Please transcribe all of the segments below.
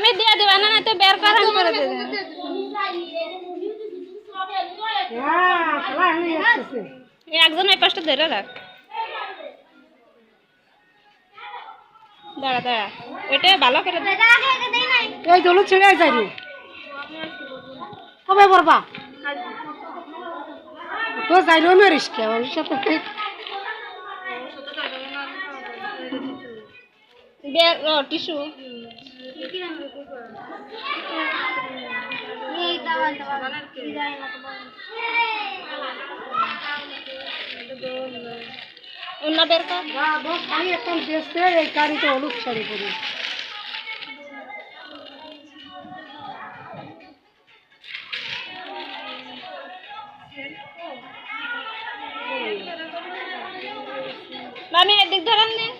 আমি দিয়ে দেব না না তো বের করেন করে দেব। একজন এই পাশটা ধরে রাখ। দাঁড়া দাঁড়া। ওইটা ভালো করে দে। এই দলু ছেড়ে যাইনি। কবে পড়বা? তো সাথে টিস্যু কর খালি এখন দেশে এই গাড়িতে হলুদ শাড়ি পরি আমি এদিক ধরেন দিন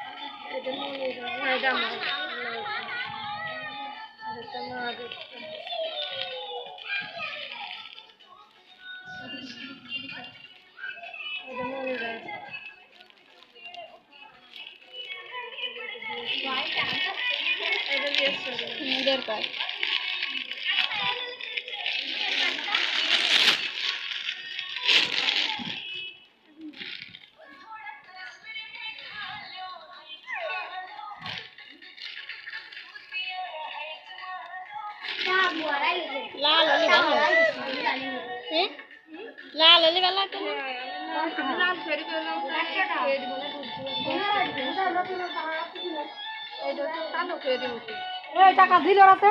Demolidor, é no lado. É. Vai, tá. É da minha. Não deu, pai. লাল হলে ভালো হ্যাঁ লাল হলে ভালো লাগবে না? এই টাকা দিল রাতে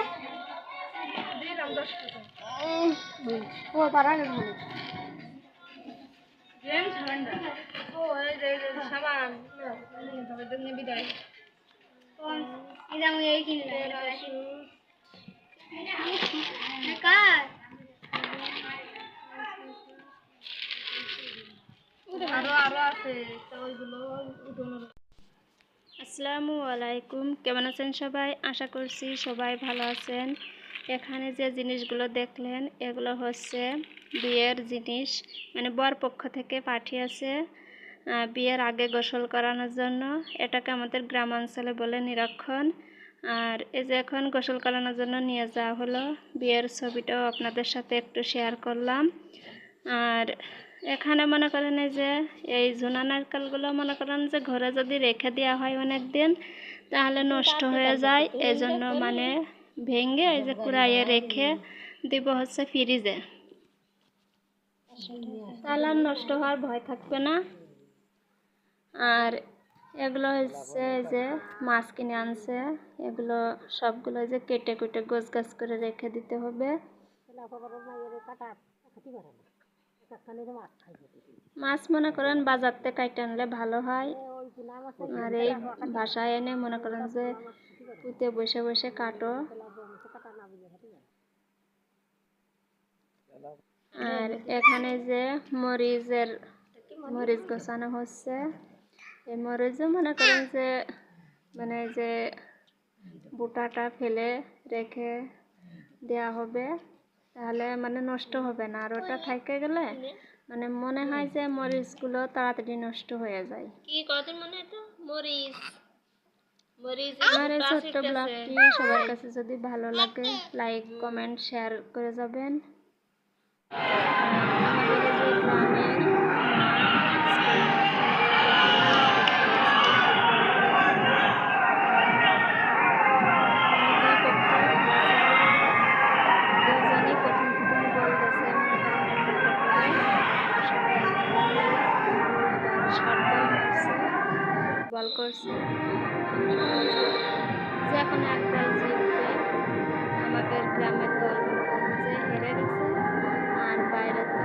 ও তারা গেছে বলে। আসসালামু আলাইকুম। কেমন আছেন সবাই? আশা করছি সবাই ভালো আছেন। এখানে যে জিনিসগুলো দেখলেন, এগুলো হচ্ছে বিয়ের জিনিস মানে বর পক্ষ থেকে পাঠিয়েছে বিয়ের আগে গোসল করানোর জন্য। এটাকে আমাদের গ্রামাঞ্চলে বলে নিরক্ষণ। আর এই যে এখন গোসল করানোর জন্য নিয়ে যাওয়া হলো, বিয়ের ছবিটাও আপনাদের সাথে একটু শেয়ার করলাম। আর এখানে মনে করেন এই যে এই ঝুনা নারকেলগুলো মনে করেন যে ঘরে যদি রেখে দেওয়া হয় অনেক দিন তাহলে নষ্ট হয়ে যায়। এই জন্য মানে ভেঙে এই যে কুড়াইয়ে রেখে দিব হচ্ছে ফ্রিজে। তাহলে আর নষ্ট হওয়ার ভয় থাকবে না। আর এগুলো হচ্ছে এই যে মাছ কিনে আনছে এগুলো সবগুলো যে কেটে কুটে গোছ গাছ করে রেখে দিতে হবে। মাছ মনে করেন বাজার থেকে কাইটে আনলে ভালো হয়। আর এই বাসায় এনে মনে করেন যে পুঁতে বসে বসে কাটো। আর এখানে যে মরিচের মরিচ গোছানো হচ্ছে। এই মরিচও মনে করেন যে মানে যে বুটাটা ফেলে রেখে দেওয়া হবে। তাহলে মানে নষ্ট হবে না। আর ওটা থাইকে গেলে মানে মনে হয় যে মরিচগুলো তাড়াতাড়ি নষ্ট হয়ে যায়। কি কতদিন মনে হয় তো? মরিচ। মরিচ ছোট্ট ব্লগটি সবার কাছে যদি ভালো লাগে লাইক কমেন্ট শেয়ার করে যাবেন। বল করছে। যে এখন একটা জিতবে, আমাদের গ্রামের দল যে হেরে গেছে, আর বাইরে তো